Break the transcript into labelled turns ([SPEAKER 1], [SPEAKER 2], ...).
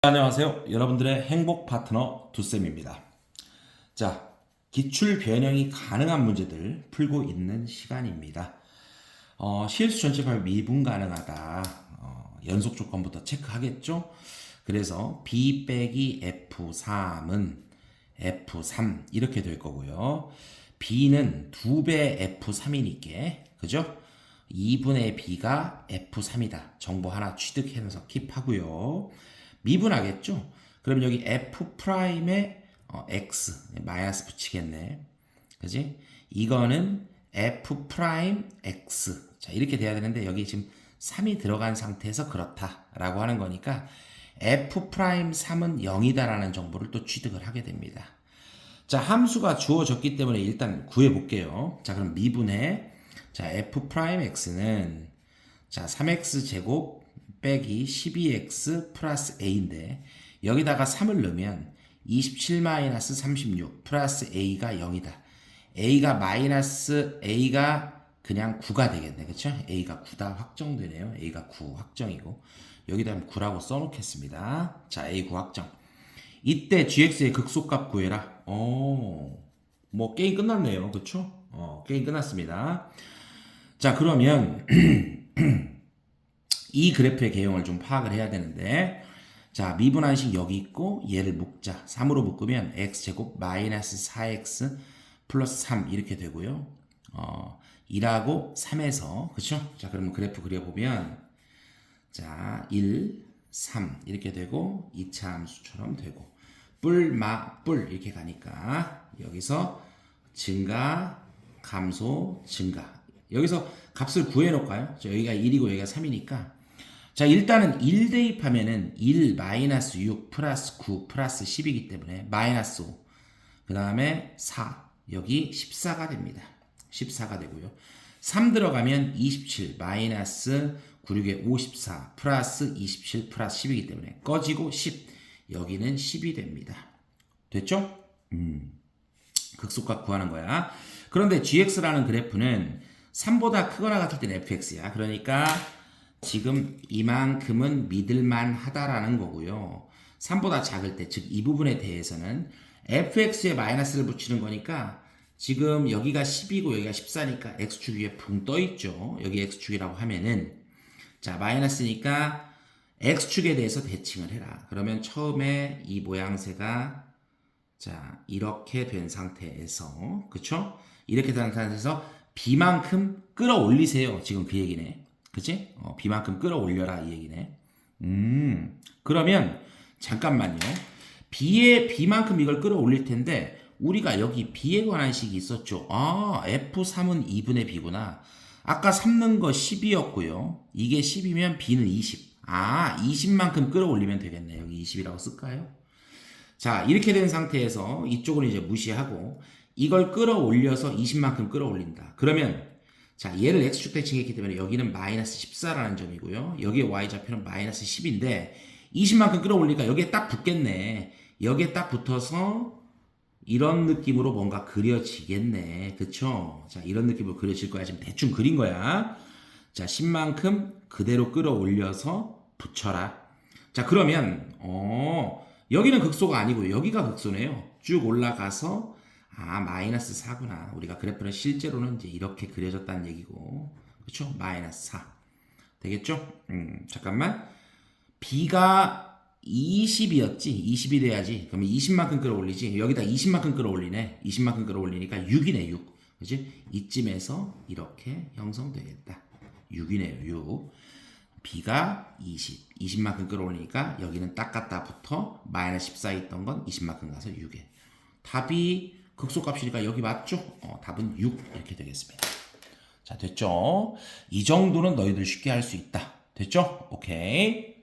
[SPEAKER 1] 안녕하세요. 여러분들의 행복 파트너 두쌤입니다. 자, 기출 변형이 가능한 문제들 풀고 있는 시간입니다. 어, 실수 전체 발 미분 가능하다. 어, 연속 조건부터 체크하겠죠? 그래서 B 빼기 F3은 F3 이렇게 될 거고요. B는 2배 F3이니까 그죠? 2분의 B가 F3이다. 정보 하나 취득해서 킵하고요. 미분하겠죠? 그럼 여기 F 프라임에 어, X 마이너스 붙이겠네. 그지? 이거는 F 프라임 X. 자, 이렇게 돼야 되는데 여기 지금 3이 들어간 상태에서 그렇다라고 하는 거니까 F 프라임 3은 0이다라는 정보를 또 취득을 하게 됩니다. 자, 함수가 주어졌기 때문에 일단 구해 볼게요. 자, 그럼 미분해 자, F 프라임 X는 자, 3X 제곱 빼기 12X 플러스 A인데 여기다가 3을 넣으면 27 마이너스 36 플러스 A가 0이다. A가 마이너스 A가 그냥 9가 되겠네. 그쵸? A가 9다 확정되네요. A가 9 확정이고 여기다 9라고 써놓겠습니다. 자, A 9 확정. 이때 GX의 극소값 구해라. 어, 뭐 게임 끝났네요. 그쵸? 어, 게임 끝났습니다. 자, 그러면 이 그래프의 개형을 좀 파악을 해야 되는데 자 미분한식 여기 있고 얘를 묶자. 3으로 묶으면 x제곱 마이너스 4x 플러스 3 이렇게 되고요. 어 1하고 3에서 그쵸? 자 그러면 그래프 그려보면 자 1 3 이렇게 되고 2차 함수처럼 되고 뿔 마 뿔 이렇게 가니까 여기서 증가 감소 증가. 여기서 값을 구해 놓을까요? 자, 여기가 1이고 여기가 3이니까 자 일단은 1 대입하면은 1 마이너스 6 플러스 9 플러스 10이기 때문에 마이너스 5. 그 다음에 4 여기 14가 됩니다. 14가 되고요. 3 들어가면 27 마이너스 9, 6에 54 플러스 27 플러스 10이기 때문에 꺼지고 10 여기는 10이 됩니다. 됐죠? 음. 극소값 구하는 거야. 그런데 gx라는 그래프는 3보다 크거나 같을 때는 fx야. 그러니까 지금 이만큼은 믿을만 하다라는 거고요. 3보다 작을 때, 즉 이 부분에 대해서는 fx에 마이너스를 붙이는 거니까 지금 여기가 10이고 여기가 14니까 x축 위에 붕 떠 있죠. 여기 x축이라고 하면은 자, 마이너스니까 x축에 대해서 대칭을 해라. 그러면 처음에 이 모양새가 자, 이렇게 된 상태에서 그쵸? 이렇게 된 상태에서 b만큼 끌어올리세요. 지금 그 얘기네. 그치? 어, b만큼 끌어올려라 이 얘기네. 음, 그러면 잠깐만요. b에 b만큼 이걸 끌어올릴 텐데 우리가 여기 b에 관한 식이 있었죠. 아, f3은 2분의 b구나. 아까 3는 거 10이었고요. 이게 10이면 b는 20. 아, 20만큼 끌어올리면 되겠네. 여기 20이라고 쓸까요? 자, 이렇게 된 상태에서 이쪽은 이제 무시하고 이걸 끌어올려서 20만큼 끌어올린다. 그러면 자, 얘를 x축 대 칭했기 때문에 여기는 마이너스 14라는 점이고요. 여기에 y좌표는 마이너스 10인데 20만큼 끌어올리니까 여기에 딱 붙겠네. 여기에 딱 붙어서 이런 느낌으로 뭔가 그려지겠네. 그쵸? 자, 이런 느낌으로 그려질 거야. 지금 대충 그린 거야. 자, 10만큼 그대로 끌어올려서 붙여라. 자, 그러면, 어, 여기는 극소가 아니고 여기가 극소네요. 쭉 올라가서 아 마이너스 4구나. 우리가 그래프는 실제로는 이제 이렇게 그려졌다는 얘기고. 그렇죠? 마이너스 4 되겠죠? 음 잠깐만. B가 20이었지? 20이 돼야지. 그러면 20만큼 끌어올리지? 여기다 20만큼 끌어올리네. 20만큼 끌어올리니까 6이네 6 그지 이쯤에서 이렇게 형성되겠다. 6이네요 6 b가 20 20만큼 끌어올리니까 여기는 딱 갖다 붙어 마이너스 14 있던 건 20만큼 가서 6에. 답이 극소값이니까 여기 맞죠? 어, 답은 6 이렇게 되겠습니다. 자 됐죠? 이 정도는 너희들 쉽게 할 수 있다. 됐죠? 오케이.